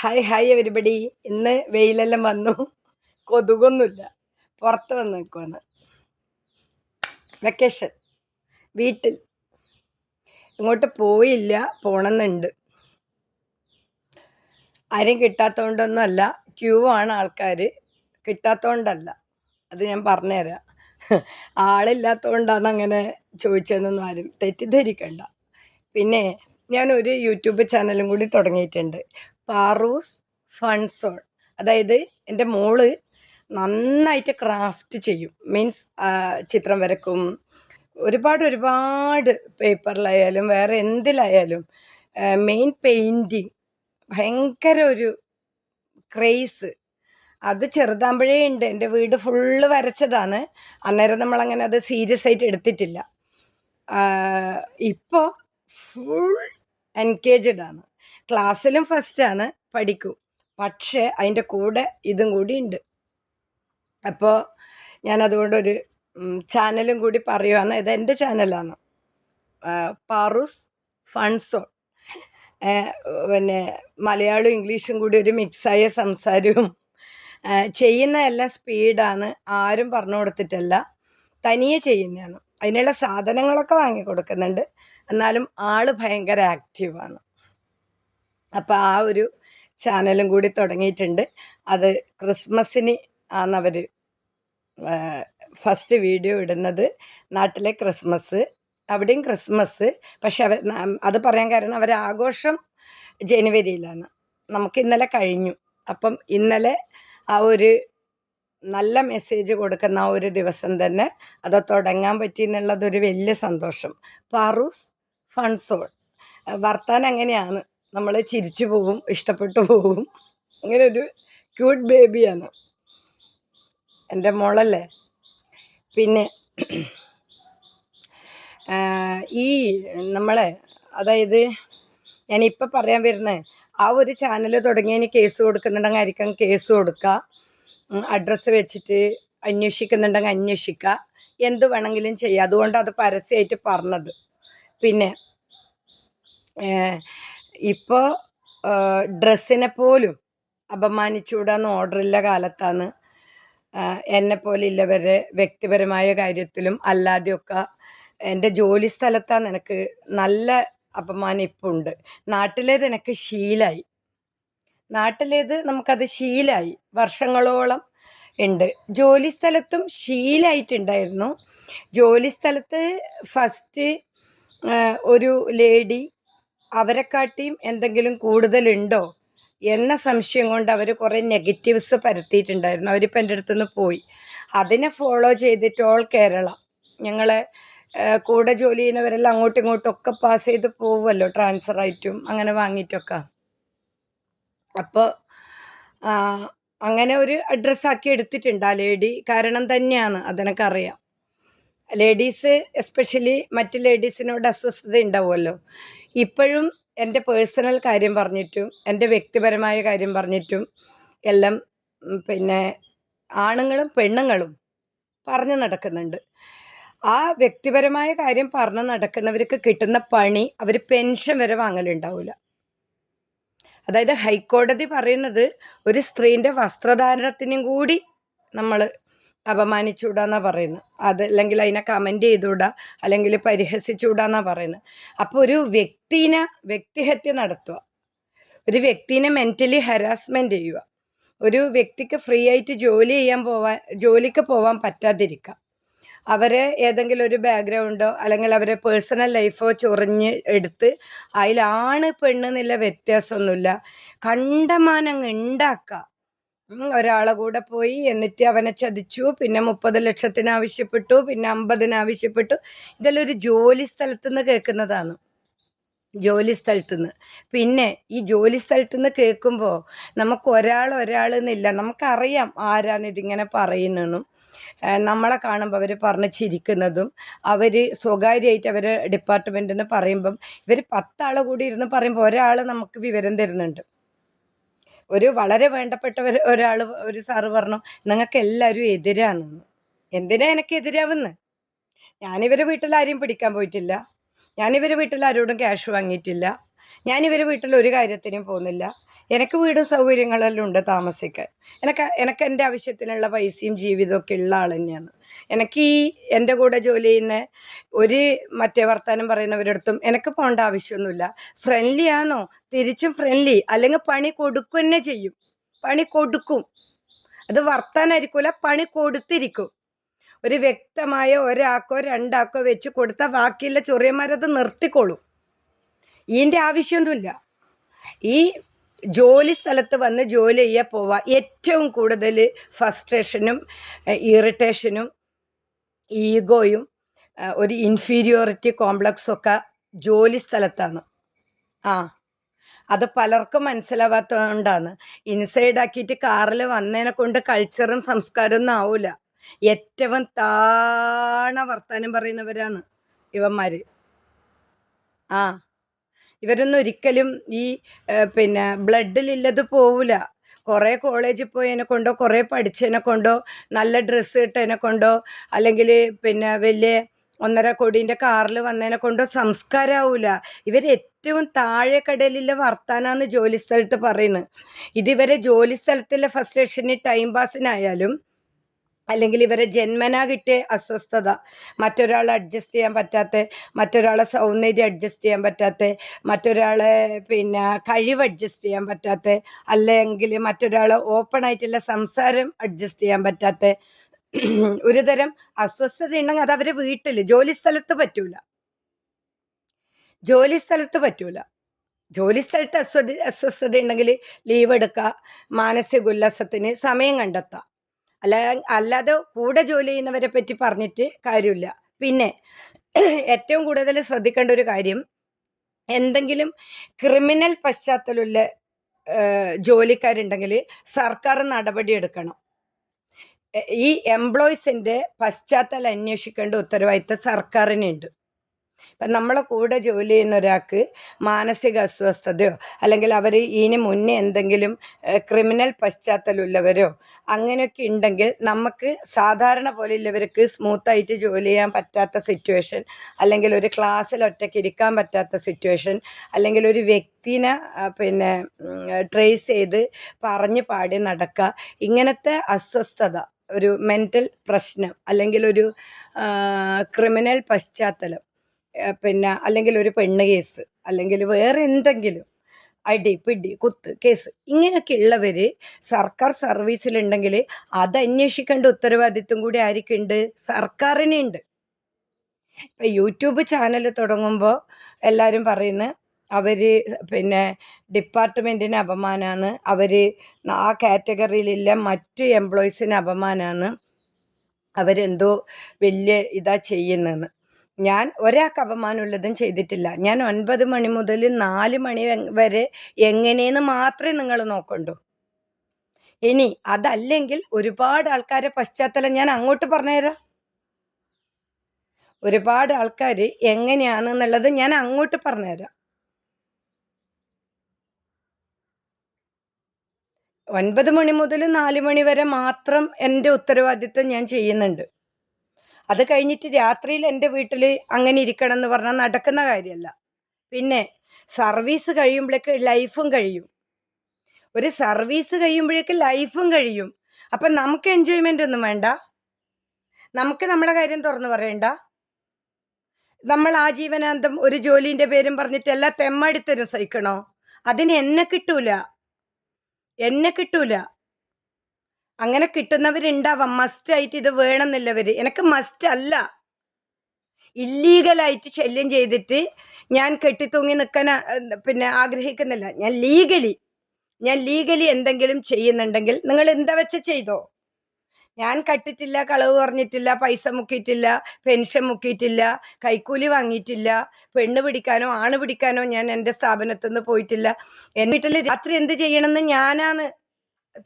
Hi hi everybody ഇന്ന് വെയിലെല്ലാം വന്നു. കൊതുകൊന്നുമില്ല. പുറത്ത് വന്ന് നിൽക്കുവാണ് വെക്കേഷൻ വീട്ടിൽ. ഇങ്ങോട്ട് പോയില്ല. പോണമെന്നുണ്ട് ആരും കിട്ടാത്തതുകൊണ്ടൊന്നും അല്ല ക്യൂ ആണ് ആൾക്കാർ കിട്ടാത്തതുകൊണ്ടല്ല അത് ഞാൻ പറഞ്ഞുതരാം. ആളില്ലാത്തതുകൊണ്ടാണ് അങ്ങനെ ചോദിച്ചതെന്നൊന്നും ആരും തെറ്റിദ്ധരിക്കണ്ട. പിന്നെ ഞാനൊരു യൂട്യൂബ് ചാനലും കൂടി തുടങ്ങിയിട്ടുണ്ട്. പാറൂസ് ഫൺസോൾ. അതായത് എന്റെ മോൾ നന്നായിട്ട് ക്രാഫ്റ്റ് ചെയ്യും. മീൻസ് ചിത്രം വരക്കും. ഒരുപാട് ഒരുപാട് പേപ്പറിലായാലും വേറെ എന്തിലായാലും മെയിൻ പെയിന്റിങ് ഭയങ്കര ഒരു ക്രേസ് അത് ചെറുതാകുമ്പോഴേ ഉണ്ട്. എന്റെ വീട് ഫുള്ള് വരച്ചതാണ്. അന്നേരം നമ്മളങ്ങനെ അത് സീരിയസ് ആയിട്ട് എടുത്തിട്ടില്ല. ഇപ്പോൾ ഫുൾ എൻഗേജ്ഡ് ആണ്. ക്ലാസ്സിലും ഫസ്റ്റാണ് പഠിക്കും. പക്ഷേ അതിന്റെ കൂടെ ഇതും കൂടി ഉണ്ട് അപ്പോൾ ഞാൻ അതുകൊണ്ടൊരു ചാനലും കൂടി പറയുവാണ്. ഇത് എന്റെ ചാനലാണ് പാറൂസ് ഫൺസോൺ. പിന്നെ മലയാളവും ഇംഗ്ലീഷും കൂടി ഒരു മിക്സായ സംസാരവും ചെയ്യുന്ന എല്ലാം സ്പീഡാണ്. ആരും പറഞ്ഞു കൊടുത്തിട്ടല്ല. തനിയെ ചെയ്യുന്നതാണ്. അതിനുള്ള സാധനങ്ങളൊക്കെ വാങ്ങി കൊടുക്കുന്നുണ്ട്. എന്നാലും ആൾ ഭയങ്കര ആക്റ്റീവാണ്. അപ്പോൾ ആ ഒരു ചാനലും കൂടി തുടങ്ങിയിട്ടുണ്ട്. അത് ക്രിസ്മസിന് ആണവർ ഫസ്റ്റ് വീഡിയോ ഇടുന്നത് നാട്ടിലെ ക്രിസ്മസ് അവിടെയും ക്രിസ്മസ്. പക്ഷെ അവർ അത് പറയാൻ കാരണം അവർ ആഘോഷം ജനുവരിയിലാണ്. നമുക്ക് ഇന്നലെ കഴിഞ്ഞു. അപ്പം ഇന്നലെ ആ ഒരു നല്ല മെസ്സേജ് കൊടുക്കുന്ന ആ ഒരു ദിവസം തന്നെ അത് തുടങ്ങാൻ പറ്റി എന്നുള്ളതൊരു വലിയ സന്തോഷം. പാറൂസ് ഫൺസോൾ. വർത്താൻ അങ്ങനെയാണ് നമ്മൾ ചിരിച്ചു പോകും ഇഷ്ടപ്പെട്ടു പോകും. അങ്ങനെ ഒരു ക്യൂട്ട് ബേബിയാണ് എന്റെ മോളല്ലേ? പിന്നെ ഈ നമ്മളെ അതായത് ഞാനിപ്പോൾ പറയാൻ വരുന്നത് ആ ഒരു ചാനൽ തുടങ്ങിയതിന് കേസ് കൊടുക്കുന്നുണ്ടെങ്കിൽ കേസ് കൊടുക്കുക അഡ്രസ്സ് വെച്ചിട്ട് അന്വേഷിക്കുന്നുണ്ടെങ്കിൽ അന്വേഷിക്കുക എന്ത് വേണമെങ്കിലും ചെയ്യുക അതുകൊണ്ട് അത് പരസ്യമായിട്ട് പറഞ്ഞത്. പിന്നെ ഇപ്പോൾ ഡ്രസ്സിനെ പോലും അപമാനിച്ചുകൂടാന്ന് ഓർഡറില്ല കാലത്താണ് എന്നെ പോലെ ഇല്ലവരെ വ്യക്തിപരമായ കാര്യത്തിലും അല്ലാതെയൊക്കെ എന്റെ ജോലി സ്ഥലത്താണ് എനിക്ക് നല്ല അപമാനം ഇപ്പോൾ ഉണ്ട് നാട്ടിലേത് എനിക്ക് ശീലായി. നാട്ടിലേത് നമുക്കത് ശീലായി. വർഷങ്ങളോളം ഉണ്ട് ജോലി സ്ഥലത്തും ശീലായിട്ടുണ്ടായിരുന്നു. ജോലി സ്ഥലത്ത് ഫസ്റ്റ് ഒരു ലേഡി അവരെക്കാട്ടിയും എന്തെങ്കിലും കൂടുതലുണ്ടോ? എന്ന സംശയം കൊണ്ട് അവർ കുറേ നെഗറ്റീവ്സ് പരത്തിയിട്ടുണ്ടായിരുന്നു. അവരിപ്പോൾ എന്റെ അടുത്തുനിന്ന് പോയി. അതിനെ ഫോളോ ചെയ്തിട്ട് ഓൾ കേരള. ഞങ്ങളെ കൂടെ ജോലി ചെയ്യുന്നവരെല്ലാം അങ്ങോട്ടും ഇങ്ങോട്ടും ഒക്കെ പാസ് ചെയ്ത് പോവുമല്ലോ ട്രാൻസ്ഫർ ആയിട്ടും അങ്ങനെ വാങ്ങിയിട്ടൊക്കെ. അപ്പോൾ അങ്ങനെ ഒരു അഡ്രസ്സാക്കി എടുത്തിട്ടുണ്ട് ആ ലേഡി കാരണം തന്നെയാണ് അതെനിക്കറിയാം ലേഡീസ് എസ്പെഷ്യലി മറ്റ് ലേഡീസിനോട് അസ്വസ്ഥത ഉണ്ടാവുമല്ലോ. ഇപ്പോഴും എന്റെ പേഴ്സണൽ കാര്യം പറഞ്ഞിട്ടും എന്റെ വ്യക്തിപരമായ കാര്യം പറഞ്ഞിട്ടും എല്ലാം പിന്നെ ആണുങ്ങളും പെണ്ണുങ്ങളും പറഞ്ഞു നടക്കുന്നുണ്ട്. ആ വ്യക്തിപരമായ കാര്യം പറഞ്ഞു നടക്കുന്നവർക്ക് കിട്ടുന്ന പണി അവർ പെൻഷൻ വരെ വാങ്ങലുണ്ടാവില്ല. അതായത് ഹൈക്കോടതി പറയുന്നത് ഒരു സ്ത്രീന്റെ വസ്ത്രധാരണത്തിനും കൂടി നമ്മൾ അപമാനിച്ചുകൂടാന്നാണ് പറയുന്നത്. അത് അല്ലെങ്കിൽ അതിനെ കമന്റ് ചെയ്തുകൂടാ അല്ലെങ്കിൽ പരിഹസിച്ചുകൂടാന്നാണ് പറയുന്നത്. അപ്പോൾ ഒരു വ്യക്തിനെ വ്യക്തിഹത്യ നടത്തുക. ഒരു വ്യക്തിനെ മെന്റലി ഹരാസ്മെന്റ് ചെയ്യുക. ഒരു വ്യക്തിക്ക് ഫ്രീ ആയിട്ട് ജോലി ചെയ്യാൻ പോവാൻ ജോലിക്ക് പോവാൻ പറ്റാതിരിക്കുക. അവരെ ഏതെങ്കിലും ഒരു ബാക്ക്ഗ്രൗണ്ടോ അല്ലെങ്കിൽ അവരെ പേഴ്സണൽ ലൈഫോ ചൊറിഞ്ഞ് എടുത്ത് അതിലാണ് പെണ്ണെന്നില്ല വ്യത്യാസമൊന്നുമില്ല. കണ്ടമാനങ്ങ് ഉണ്ടാക്കുക. ഒരാളെ കൂടെ പോയി എന്നിട്ട് അവനെ ചതിച്ചു. പിന്നെ മുപ്പത് ലക്ഷത്തിന് ആവശ്യപ്പെട്ടു. പിന്നെ അമ്പതിന് ആവശ്യപ്പെട്ടു. ഇതെല്ലാം ഒരു ജോലി സ്ഥലത്തുനിന്ന് കേൾക്കുന്നതാണ്. ജോലി സ്ഥലത്തുനിന്ന്. പിന്നെ ഈ ജോലി സ്ഥലത്തുനിന്ന് കേൾക്കുമ്പോൾ നമുക്ക് ഒരാൾ ഒരാൾ എന്നില്ല നമുക്കറിയാം ആരാണ് ഇതിങ്ങനെ പറയുന്നതെന്നും നമ്മളെ കാണുമ്പോൾ അവർ പറഞ്ഞ് ചിരിക്കുന്നതും അവർ സ്വകാര്യമായിട്ട് അവർ ഡിപ്പാർട്ട്മെന്റിൽ നിന്ന് പറയുമ്പം ഇവർ പത്താൾ കൂടി ഇരുന്ന് പറയുമ്പോൾ ഒരാൾ നമുക്ക് വിവരം തരുന്നുണ്ട്. ഒരു വളരെ വേണ്ടപ്പെട്ട ഒരാൾ ഒരു സാറ് പറഞ്ഞു നിങ്ങൾക്ക് എല്ലാവരും എതിരാണെന്ന് എന്തിനാ എനിക്ക് എതിരാവുന്നത് ഞാനിവരെ വീട്ടിൽ ആരെയും പിടിക്കാൻ പോയിട്ടില്ല. ഞാനിവരെ വീട്ടിൽ ആരോടും ക്യാഷ് വാങ്ങിയിട്ടില്ല. ഞാൻ ഇവരെ വീട്ടിൽ ഒരു കാര്യത്തിനും പോകുന്നില്ല. എനിക്ക് വീടും സൗകര്യങ്ങളെല്ലാം ഉണ്ട് താമസിക്കാൻ. എനിക്ക് എനിക്ക് എന്റെ ആവശ്യത്തിനുള്ള പൈസയും ജീവിതമൊക്കെ ഉള്ള ആൾ തന്നെയാണ്. എനിക്ക് ഈ എന്റെ കൂടെ ജോലി ചെയ്യുന്ന ഒരു മറ്റേ വർത്താനം പറയുന്നവരടുത്തും എനിക്ക് പോകേണ്ട ആവശ്യമൊന്നുമില്ല. ഫ്രണ്ട്ലി ആണോ തിരിച്ചും ഫ്രണ്ട്ലി അല്ലെങ്കിൽ പണി കൊടുക്കും തന്നെ ചെയ്യും. പണി കൊടുക്കും. അത് വർത്താനായിരിക്കില്ല പണി കൊടുത്തിരിക്കും. ഒരു വ്യക്തമായ ഒരാൾക്കോ രണ്ടാക്കോ വെച്ച് കൊടുത്ത ബാക്കിയുള്ള ചൊറിയന്മാരത് നിർത്തിക്കോളും. ഇതിന്റെ ആവശ്യമൊന്നുമില്ല. ഈ ജോലി സ്ഥലത്ത് വന്ന് ജോലി ചെയ്യാൻ പോവുക ഏറ്റവും കൂടുതൽ ഫസ്ട്രേഷനും ഇറിറ്റേഷനും ഈഗോയും ഒരു ഇൻഫീരിയോറിറ്റി കോംപ്ലക്സും ഒക്കെ ജോലി സ്ഥലത്താണ്. ആ അത് പലർക്കും മനസ്സിലാവാത്തതുകൊണ്ടാണ് ഇൻസൈഡ് ആക്കിയിട്ട് കാറിൽ വന്നതിനെ കൊണ്ട് കൾച്ചറും സംസ്കാരമൊന്നും ആവില്ല ഏറ്റവും താണ വർത്താനം പറയുന്നവരാണ് ഇവന്മാർ ആ. ഇവരൊന്നും ഒരിക്കലും ഈ പിന്നെ ബ്ലഡിലില്ലത് പോവില്ല കുറേ കോളേജിൽ പോയതിനെ കൊണ്ടോ കുറേ പഠിച്ചതിനെ കൊണ്ടോ നല്ല ഡ്രസ്സ് ഇട്ടതിനെ കൊണ്ടോ അല്ലെങ്കിൽ പിന്നെ വലിയ ഒന്നര കോടീന്റെ കാറിൽ വന്നതിനെ കൊണ്ടോ സംസ്കാരമാവില്ല ഇവർ ഏറ്റവും താഴെ കടലിലെ വർത്താനാന്ന് ജോലി സ്ഥലത്ത് പറയുന്നത് ഇതിവരെ ജോലി സ്ഥലത്തിലെ ഫസ്റ്റേഷന് ടൈം പാസിനായാലും അല്ലെങ്കിൽ ഇവരെ ജന്മനാ കിട്ടിയ അസ്വസ്ഥത മറ്റൊരാളെ അഡ്ജസ്റ്റ് ചെയ്യാൻ പറ്റാത്ത മറ്റൊരാളെ സൗന്ദര്യം അഡ്ജസ്റ്റ് ചെയ്യാൻ പറ്റാത്ത മറ്റൊരാളെ പിന്നെ കഴിവ് അഡ്ജസ്റ്റ് ചെയ്യാൻ പറ്റാത്ത അല്ലെങ്കിൽ മറ്റൊരാളെ ഓപ്പൺ ആയിട്ടുള്ള സംസാരം അഡ്ജസ്റ്റ് ചെയ്യാൻ പറ്റാത്ത ഒരു തരം അസ്വസ്ഥത ഉണ്ടെങ്കിൽ അത് അവരെ വീട്ടിൽ ജോലി സ്ഥലത്ത് പറ്റൂല. ജോലി സ്ഥലത്ത് പറ്റൂല. ജോലി സ്ഥലത്ത് അസ്വസ്ഥ അസ്വസ്ഥത ഉണ്ടെങ്കിൽ ലീവ് എടുക്കുക മാനസിക ഉല്ലാസത്തിന് സമയം കണ്ടെത്താം അല്ല അല്ലാതെ കൂടെ ജോലി ചെയ്യുന്നവരെ പറ്റി പറഞ്ഞിട്ട് കാര്യമില്ല. പിന്നെ ഏറ്റവും കൂടുതൽ ശ്രദ്ധിക്കേണ്ട ഒരു കാര്യം എന്തെങ്കിലും ക്രിമിനൽ പശ്ചാത്തലമുള്ള ജോലിക്കാരുണ്ടെങ്കിൽ സർക്കാർ നടപടി എടുക്കണം. ഈ എംപ്ലോയീസിന്റെ പശ്ചാത്തലം അന്വേഷിക്കേണ്ട ഉത്തരവാദിത്തം സർക്കാരിനുണ്ട്. ഇപ്പം നമ്മളെ കൂടെ ജോലി ചെയ്യുന്ന ഒരാൾക്ക് മാനസിക അസ്വസ്ഥതയോ അല്ലെങ്കിൽ അവർ ഇതിന് മുന്നേ എന്തെങ്കിലും ക്രിമിനൽ പശ്ചാത്തലമുള്ളവരോ അങ്ങനെയൊക്കെ ഉണ്ടെങ്കിൽ നമുക്ക് സാധാരണ പോലെ ഉള്ളവർക്ക് സ്മൂത്തായിട്ട് ജോലി ചെയ്യാൻ പറ്റാത്ത സിറ്റുവേഷൻ അല്ലെങ്കിൽ ഒരു ക്ലാസ്സിൽ ഒറ്റയ്ക്ക് ഇരിക്കാൻ പറ്റാത്ത സിറ്റുവേഷൻ അല്ലെങ്കിൽ ഒരു വ്യക്തിനെ പിന്നെ ട്രേസ് ചെയ്ത് പറഞ്ഞ് പാടി നടക്കുക. ഇങ്ങനത്തെ അസ്വസ്ഥത ഒരു മെന്റൽ പ്രശ്നം അല്ലെങ്കിൽ ഒരു ക്രിമിനൽ പശ്ചാത്തലം പിന്നെ അല്ലെങ്കിൽ ഒരു പെണ്ണ് കേസ് അല്ലെങ്കിൽ വേറെ എന്തെങ്കിലും അടി പിടി കുത്ത് കേസ് ഇങ്ങനെയൊക്കെ ഉള്ളവർ സർക്കാർ സർവീസിലുണ്ടെങ്കിൽ അത് അന്വേഷിക്കേണ്ട ഉത്തരവാദിത്വം കൂടി ആർക്കുണ്ട് സർക്കാരിനുണ്ട് ഇപ്പം യൂട്യൂബ് ചാനൽ തുടങ്ങുമ്പോൾ എല്ലാവരും പറയുന്നത് അവർ പിന്നെ ഡിപ്പാർട്ട്മെന്റിന് അപമാനമാണ് അവർ ആ കാറ്റഗറിയിലില്ല മറ്റ് എംപ്ലോയീസിന് അപമാനമാണ് അവരെന്തോ വലിയ ഇതാ ചെയ്യുന്നതെന്ന്. ഞാൻ ഒരാൾക്ക് അപമാനമുള്ളതും ചെയ്തിട്ടില്ല. ഞാൻ ഒൻപത് മണി മുതൽ നാല് മണി വരെ എങ്ങനെയെന്ന് മാത്രമേ നിങ്ങൾ നോക്കണ്ടൂ. ഇനി അതല്ലെങ്കിൽ ഒരുപാട് ആൾക്കാരെ പശ്ചാത്തലം ഞാൻ അങ്ങോട്ട് പറഞ്ഞുതരാം. ഒരുപാട് ആൾക്കാർ എങ്ങനെയാണെന്നുള്ളത് ഞാൻ അങ്ങോട്ട് പറഞ്ഞുതരാം. ഒൻപത് മണി മുതൽ നാല് മണി വരെ മാത്രം എന്റെ ഉത്തരവാദിത്വം ഞാൻ ചെയ്യുന്നുണ്ട്. അത് കഴിഞ്ഞിട്ട് രാത്രിയിൽ എന്റെ വീട്ടിൽ അങ്ങനെ ഇരിക്കണം എന്ന് പറഞ്ഞാൽ നടക്കുന്ന കാര്യമല്ല. പിന്നെ സർവീസ് കഴിയുമ്പോഴേക്ക് ലൈഫും കഴിയും. ഒരു സർവീസ് കഴിയുമ്പോഴേക്ക് ലൈഫും കഴിയും. അപ്പം നമുക്ക് എൻജോയ്മെന്റ് ഒന്നും വേണ്ട. നമുക്ക് നമ്മളെ കാര്യം തുറന്നു പറയണ്ട. നമ്മൾ ആ ആജീവനാന്തം ഒരു ജോലീന്റെ പേരും പറഞ്ഞിട്ട് എല്ലാ തെമ്മടിത്തരും സഹിക്കണോ അതിന് എന്നെ കിട്ടൂല. എന്നെ കിട്ടൂല. അങ്ങനെ കിട്ടുന്നവരുണ്ടാവാം. മസ്റ്റ് ആയിട്ട് ഇത് വേണമെന്നില്ലവര് എനിക്ക് മസ്റ്റ് അല്ല. ഇല്ലീഗലായിട്ട് ശല്യം ചെയ്തിട്ട് ഞാൻ കെട്ടിത്തൂങ്ങി നിൽക്കാൻ പിന്നെ ആഗ്രഹിക്കുന്നില്ല. ഞാൻ ലീഗലി ഞാൻ ലീഗലി എന്തെങ്കിലും ചെയ്യുന്നുണ്ടെങ്കിൽ നിങ്ങൾ എന്താ വെച്ച ചെയ്തോ? ഞാൻ കട്ടിട്ടില്ല കളവ് പറഞ്ഞിട്ടില്ല പൈസ മുക്കിയിട്ടില്ല പെൻഷൻ മുക്കിയിട്ടില്ല കൈക്കൂലി വാങ്ങിയിട്ടില്ല പെണ്ണ് പിടിക്കാനോ ആണ് പിടിക്കാനോ ഞാൻ എന്റെ സ്ഥാപനത്തിൽ നിന്ന് പോയിട്ടില്ല. എന്റെ വീട്ടിൽ രാത്രി എന്ത് ചെയ്യണമെന്ന് ഞാനാണ്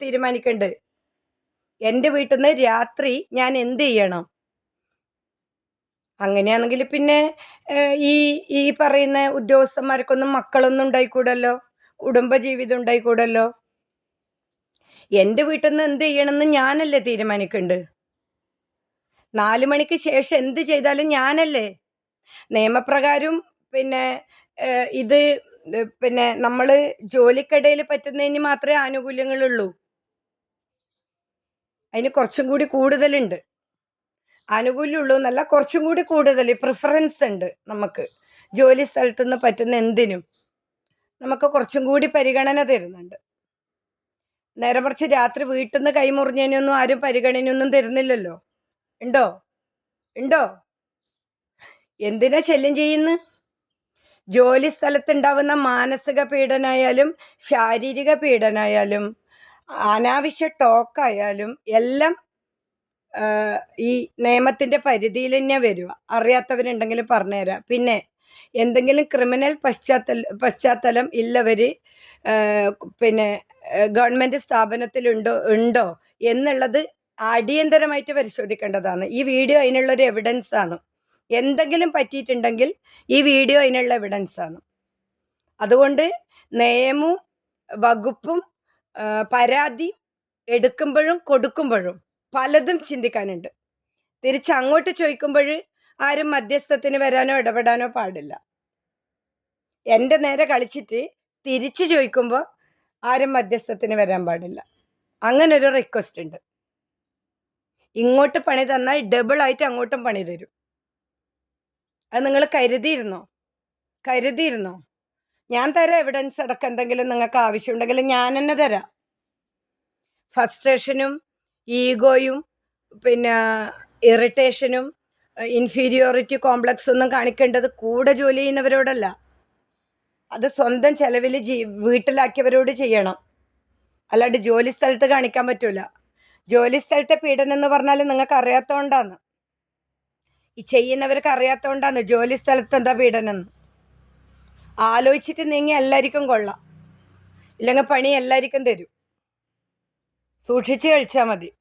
തീരുമാനിക്കേണ്ടത്. എന്റെ വീട്ടിൽ നിന്ന് രാത്രി ഞാൻ എന്ത് ചെയ്യണം? അങ്ങനെയാണെങ്കിൽ പിന്നെ ഈ ഈ പറയുന്ന ഉദ്യോഗസ്ഥന്മാർക്കൊന്നും മക്കളൊന്നും ഉണ്ടായിക്കൂടല്ലോ? കുടുംബജീവിതം ഉണ്ടായിക്കൂടല്ലോ? എന്റെ വീട്ടിൽ നിന്ന് എന്ത് ചെയ്യണമെന്ന് ഞാനല്ലേ തീരുമാനിക്കേണ്ടത് നാല് മണിക്ക് ശേഷം എന്ത് ചെയ്താലും ഞാനല്ലേ? നിയമപ്രകാരം പിന്നെ ഇത് പിന്നെ നമ്മൾ ജോലിക്കിടയിൽ പറ്റുന്നതിന് മാത്രമേ ആനുകൂല്യങ്ങളുള്ളൂ. അതിന് കുറച്ചും കൂടി കൂടുതലുണ്ട്. ആനുകൂല്യമുള്ളൂ എന്നല്ല കുറച്ചും കൂടി കൂടുതൽ പ്രിഫറൻസ് ഉണ്ട് നമുക്ക്. ജോലി സ്ഥലത്ത് നിന്ന് പറ്റുന്ന എന്തിനും നമുക്ക് കുറച്ചും കൂടി പരിഗണന തരുന്നുണ്ട്. നേരെ മറിച്ച് രാത്രി വീട്ടിൽ നിന്ന് കൈമുറിഞ്ഞതിനൊന്നും ആരും പരിഗണനയൊന്നും തരുന്നില്ലല്ലോ. ഉണ്ടോ? ഉണ്ടോ? എന്തിനാ ശല്യം ചെയ്യുന്നു? ജോലി സ്ഥലത്തുണ്ടാവുന്ന മാനസിക പീഡനമായാലും ശാരീരിക പീഡനമായാലും അനാവശ്യ ടോക്കായാലും എല്ലാം ഈ നിയമത്തിന്റെ പരിധിയിൽ തന്നെ വരിക. അറിയാത്തവരുണ്ടെങ്കിൽ പറഞ്ഞുതരാം. പിന്നെ എന്തെങ്കിലും ക്രിമിനൽ പശ്ചാത്തല പശ്ചാത്തലം ഇല്ലവർ പിന്നെ ഗവൺമെന്റ് സ്ഥാപനത്തിലുണ്ടോ ഉണ്ടോ എന്നുള്ളത് അടിയന്തരമായിട്ട് പരിശോധിക്കേണ്ടതാണ്. ഈ വീഡിയോ അതിനുള്ളൊരു എവിഡൻസ് ആണ്. എന്തെങ്കിലും പറ്റിയിട്ടുണ്ടെങ്കിൽ ഈ വീഡിയോ അതിനുള്ള എവിഡൻസ് ആണ്. അതുകൊണ്ട് നിയമവും വകുപ്പും പരാതി എടുക്കുമ്പോഴും കൊടുക്കുമ്പോഴും പലതും ചിന്തിക്കാനുണ്ട്. തിരിച്ച് അങ്ങോട്ട് ചോദിക്കുമ്പോൾ ആരും മധ്യസ്ഥത്തിന് വരാനോ ഇടപെടാനോ പാടില്ല. എന്റെ നേരെ കളിച്ചിട്ട് തിരിച്ച് ചോദിക്കുമ്പോൾ ആരും മധ്യസ്ഥത്തിന് വരാൻ പാടില്ല. അങ്ങനൊരു റിക്വസ്റ്റ് ഉണ്ട്. ഇങ്ങോട്ട് പണി തന്നാൽ ഡബിൾ ആയിട്ട് അങ്ങോട്ടും പണി തരും. അത് നിങ്ങൾ കരുതിയിരുന്നോ? കരുതിയിരുന്നോ? ഞാൻ തരാം എവിഡൻസ് അടക്കം എന്തെങ്കിലും നിങ്ങൾക്ക് ആവശ്യമുണ്ടെങ്കിൽ ഞാൻ തന്നെ തരാം. ഫസ്ട്രേഷനും ഈഗോയും പിന്നെ ഇറിറ്റേഷനും ഇൻഫീരിയോറിറ്റി കോംപ്ലക്സ് ഒന്നും കാണിക്കേണ്ടത് കൂടെ ജോലി ചെയ്യുന്നവരോടല്ല. അത് സ്വന്തം ചെലവിൽ ജീ വീട്ടിലാക്കിയവരോട് ചെയ്യണം. അല്ലാണ്ട് ജോലി സ്ഥലത്ത് കാണിക്കാൻ പറ്റൂല. ജോലി സ്ഥലത്തെ പീഡനം എന്ന് പറഞ്ഞാൽ നിങ്ങൾക്ക് അറിയാത്തതുകൊണ്ടാണ് ഈ ചെയ്യുന്നവർക്ക് അറിയാത്തതുകൊണ്ടാണ് ജോലി സ്ഥലത്ത് എന്താ പീഡനം എന്ന്. ആലോചിച്ചിട്ട് നീങ്ങി എല്ലാവർക്കും കൊള്ളാം. ഇല്ലെങ്കിൽ പണി എല്ലാവർക്കും തരും. സൂക്ഷിച്ച് കഴിച്ചാൽ മതി.